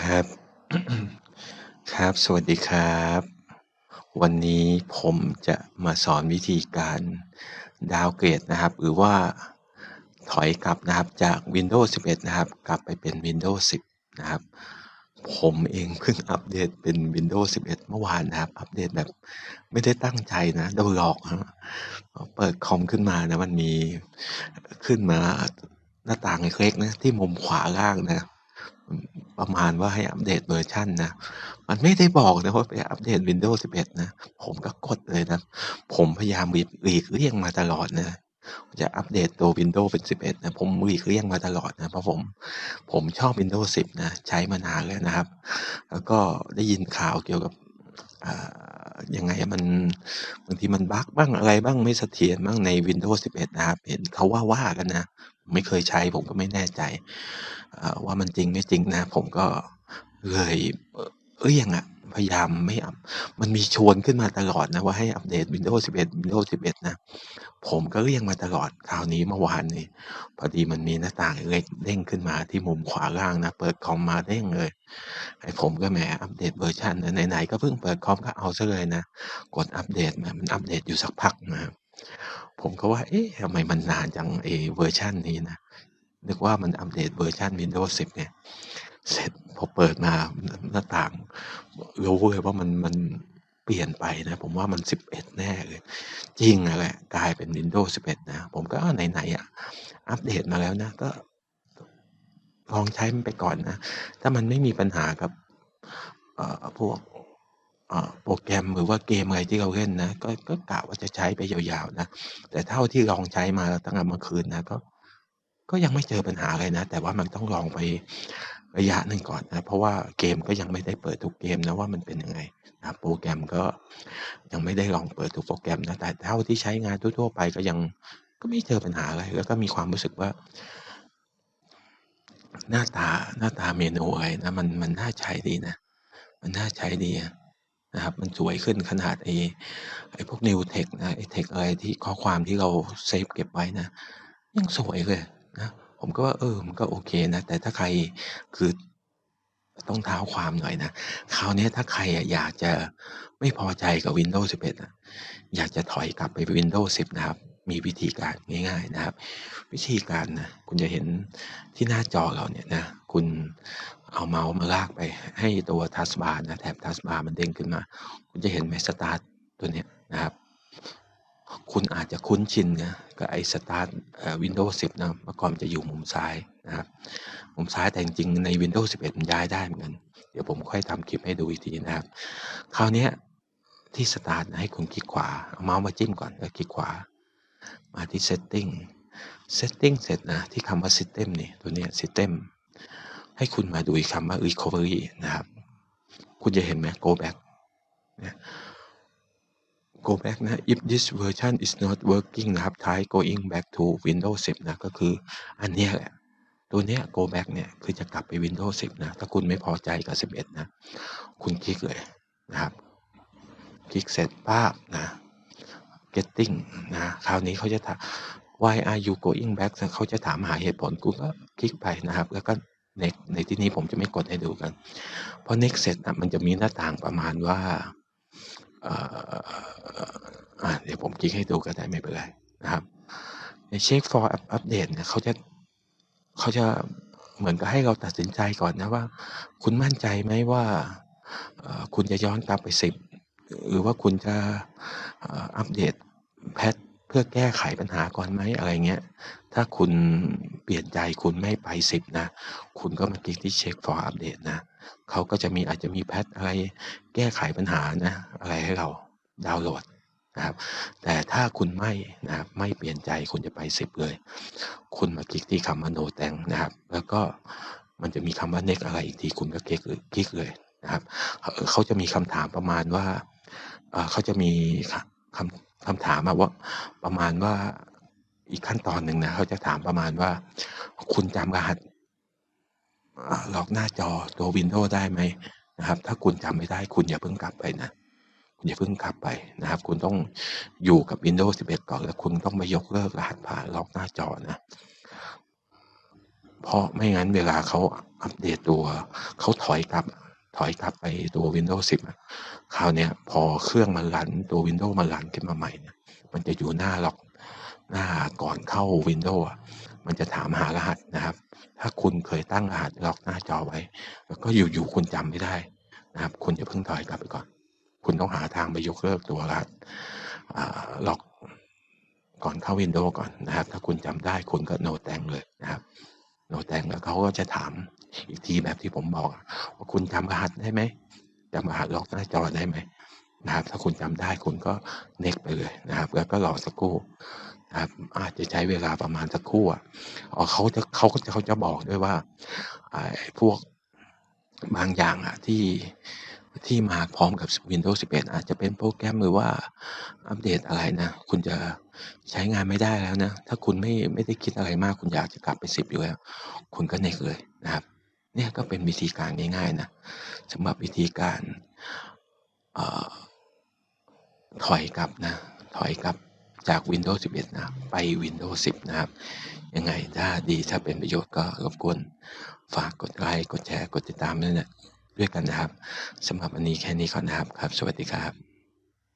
ครับ ครับ สวัสดีครับ วันนี้ผมจะมาสอนวิธีการดาวน์เกรดนะครับ หรือว่าถอยกลับนะครับจาก Windows 11 นะครับ กลับไปเป็น Windows 10 นะครับ ผมเองเพิ่งอัปเดตเป็น Windows 11 เมื่อวานนะครับ อัปเดตแบบไม่ได้ตั้งใจนะโดนหลอกครับเปิดคอมขึ้นมานะ มันมีขึ้นมาหน้าต่างเล็กๆนะที่มุมขวาล่างนะ ประมาณว่าให้อัปเดตเวอร์ชันนะ มันไม่ได้บอกนะว่าไปอัปเดต Windows 11 นะ ผมก็กดเลยนะ ผมพยายามหลีกหลีกเลี่ยงมาตลอดนะจะอัปเดตตัว Windows เป็น 11 นะ ผมหลีกเลี่ยงมาตลอดนะ เพราะผม ผมชอบ Windows 10 นะ ใช้มานานแล้วนะครับ แล้วก็ได้ยินข่าวเกี่ยวกับ อ่า ยังไงมัน บางทีมันบักบ้าง อะไรบ้าง ไม่เสถียรบ้างใน Windows 11 นะครับ เห็นเขาว่า ว่ากันนะไม่เคยใช้ ผมก็ไม่แน่ใจ อ่า ว่ามันจริงไม่จริงนะ ผมก็เลย เอ่อ เลี่ยงอะ พยายามไม่อัป มันมีชวนขึ้นมาตลอดนะว่าให้อัปเดต Windows 11 Windows 11 นะ ผมก็เลี่ยงมาตลอด คราวนี้เมื่อวานนี้พอดีมันมีหน้าต่างเล็กเด้งขึ้นมาที่มุมขวาล่างนะ เปิดคอมมาเด้งเลย ไอ้ผมก็แหมอัปเดตเวอร์ชันนะไหนๆก็เพิ่งเปิดคอมก็เอาเสียเลยนะ กดอัปเดตมามันอัปเดตอยู่สักพักนะ ผมก็ว่า เอ๊ะทำไมมันนานจังไอเวอร์ชันนี้นะ นึกว่ามันอัปเดตเวอร์ชัน Windows 10ไง เสร็จพอเปิดมาหน้าต่างรู้เลยว่ามันมันเปลี่ยนไปนะ ผมว่ามัน 11 แน่เลย จริงอะแหละกลายเป็น Windows 11 นะ ผมก็ไหนๆอะอัปเดตมาแล้วนะ ก็ ลองใช้มันไปก่อนนะ ถ้ามันไม่มีปัญหากับพวกโปรแกรมหรือว่าเกมอะไรที่เราเล่นนะ ก็ก็กะว่าจะใช้ไปยาวๆนะ แต่เท่าที่ลองใช้มาตั้งแต่เมื่อคืนนะก็ก็ยังไม่เจอปัญหาอะไรนะ แต่ว่ามันต้องลองไป ระยะหนึ่งก่อนนะเพราะว่าเกมก็ยังไม่ได้เปิดทุกเกมนะว่ามันเป็นยังไงนะโปรแกรมก็ยังไม่ได้ลองเปิดทุกโปรแกรมนะแต่เท่าที่ใช้งานทั่วๆไปก็ยังก็ไม่เจอปัญหาอะไร แล้วก็มีความรู้สึกว่า หน้าตาหน้าตาเมนูอะไรนะมันมันน่าใช้ดีนะ มันน่าใช้ดีนะครับมันสวยขึ้นขนาดไอ้ไอ้พวก New Text นะไอ้ text อะไรที่ข้อความที่เราเซฟเก็บไว้นะยังสวยเลยนะ ผมก็ว่าเออมันก็โอเคนะ แต่ถ้าใครคือต้องเท้าความหน่อยนะคราวนี้ถ้าใครอยากจะไม่พอใจกับ Windows 11อะอยากจะถอยกลับไป Windows 10 นะครับ มีวิธีการง่าย ๆนะครับ วิธีการนะคุณจะเห็นที่หน้าจอเราเนี่ยนะคุณเอาเมาส์มาลากไปให้ตัว taskbar นะแถบ taskbar มันเด้งขึ้นมา คุณจะเห็นไหมสตาร์ตตัวเนี้ยนะครับ คุณอาจจะคุ้นชินนะกับไอ้สตาร์ตเอ่อ Windows 10นะเมื่อก่อนจะอยู่มุมซ้ายนะครับมุมซ้ายแต่จริงๆใน Windows 11 มันย้ายได้เหมือนกัน เดี๋ยวผมค่อยทำคลิปให้ดูอีกทีนะครับ คราวนี้ที่สตาร์ตนะให้คุณคลิกขวาเอาเมาส์มาจิ้มก่อนแล้วคลิกขวา มาที่ setting setting เสร็จนะ ที่คำว่า system นี่ตัวนี้ system ให้คุณมาดูอีกคำว่า recovery นะครับ คุณจะเห็นไหม go back นะ go back นะ if this version is not working นะครับ try going back to Windows 10 นะ ก็คืออันเนี้ยแหละ ตัวเนี้ย go back เนี่ย คือจะกลับไป Windows 10 นะ ถ้าคุณไม่พอใจกับ 11 นะ คุณคลิกเลยนะครับ คลิกเสร็จปั๊บนะ getting นะ คราวนี้เขาจะถาม why are you going back เขาจะถามหาเหตุผล คุณก็คลิกไปนะครับ แล้วก็ next ในที่นี้ผมจะไม่กดให้ดูกัน พอ next เสร็จนะมันจะมีหน้าต่างประมาณว่า เดี๋ยวผมคลิกให้ดูก็ได้ไม่เป็นไรนะครับ ใน check for update เนี่ยเขาจะเขาจะเหมือนกับให้เราตัดสินใจก่อนนะว่า คุณมั่นใจไหมว่าคุณจะย้อนกลับไป10หรือว่าคุณจะอัปเดต patch เพื่อแก้ไขปัญหาก่อนไหมอะไรเงี้ย ถ้าคุณเปลี่ยนใจคุณไม่ไป10นะ คุณก็มาคลิกที่ check for update นะเขาก็จะมีอาจจะมี patch อะไรแก้ไขปัญหานะ อะไรให้เราดาวน์โหลด นะครับแต่ถ้าคุณไม่นะครับไม่เปลี่ยนใจคุณจะไป10เลย คุณมาคลิกที่คำว่า no thanks นะครับ แล้วก็มันจะมีคำว่า next อะไรอีกทีคุณก็คลิกเลยคลิกเลยนะครับเขาจะมีคำถามประมาณว่าเขาจะมีคำคำถามว่าประมาณว่าอีกขั้นตอนหนึ่งนะเขาจะถามประมาณว่า คุณจำรหัสล็อกหน้าจอตัว Windows ได้ไหมนะครับ ถ้าคุณจำไม่ได้คุณอย่าเพิ่งกลับไปนะ อย่าเพิ่งกลับไปนะครับ คุณต้องอยู่กับ Windows 11 ก่อน แล้วคุณต้องไปยกเลิกรหัสผ่านล็อกหน้าจอนะ เพราะไม่งั้นเวลาเขาอัปเดตตัว เขาถอยกลับ ถอยกลับไปตัว Windows 10 คราวนี้พอเครื่องมันรันตัว Windows มันรันขึ้นมาใหม่เนี่ยมันจะอยู่หน้าล็อกหน้าก่อนเข้า Windows มันจะถามหารหัสนะครับ ถ้าคุณเคยตั้งรหัสล็อกหน้าจอไว้ แล้วก็อยู่ๆคุณจำไม่ได้นะครับ คุณจะเพิ่งถอยกลับไปก่อน คุณต้องหาทางไปยกเลิกตัวรหัสล็อกก่อนเข้า Windows ก่อนนะครับ ถ้าคุณจำได้คุณก็ no thank เลยนะครับ no thank แล้วเขาก็จะถามอีกทีแบบที่ผมบอกว่าคุณจำรหัสได้ไหมจำรหัสล็อกหน้าจอได้ไหมนะครับ ถ้าคุณจำได้คุณก็ next ไปเลยนะครับ แล้วก็รอสักครู่นะครับ อาจจะใช้เวลาประมาณสักครู่อะอ๋อเขาจะเขาก็จะเขาจะบอกด้วยว่าไอ้พวกบางอย่างอะที่ ที่มาพร้อมกับ Windows 11 อาจจะเป็นโปรแกรมหรือว่าอัปเดตอะไรนะ คุณจะใช้งานไม่ได้แล้วนะ ถ้าคุณไม่ไม่ได้คิดอะไรมาก คุณอยากจะกลับไป 10 อยู่แล้ว คุณก็ next เลยนะครับ เนี่ยก็เป็นวิธีการง่ายๆนะสำหรับวิธีการออถอยกลับนะ ถอยกลับจาก Windows 11 นะ ไป Windows 10 นะครับ ยังไงถ้าดีถ้าเป็นประโยชน์ก็รบกวนฝากกดไลค์กดแชร์ กดติดตามด้วยนะ ด้วยกันนะครับสำหรับวันนี้แค่นี้ก่อนนะครับครับ สวัสดีครับ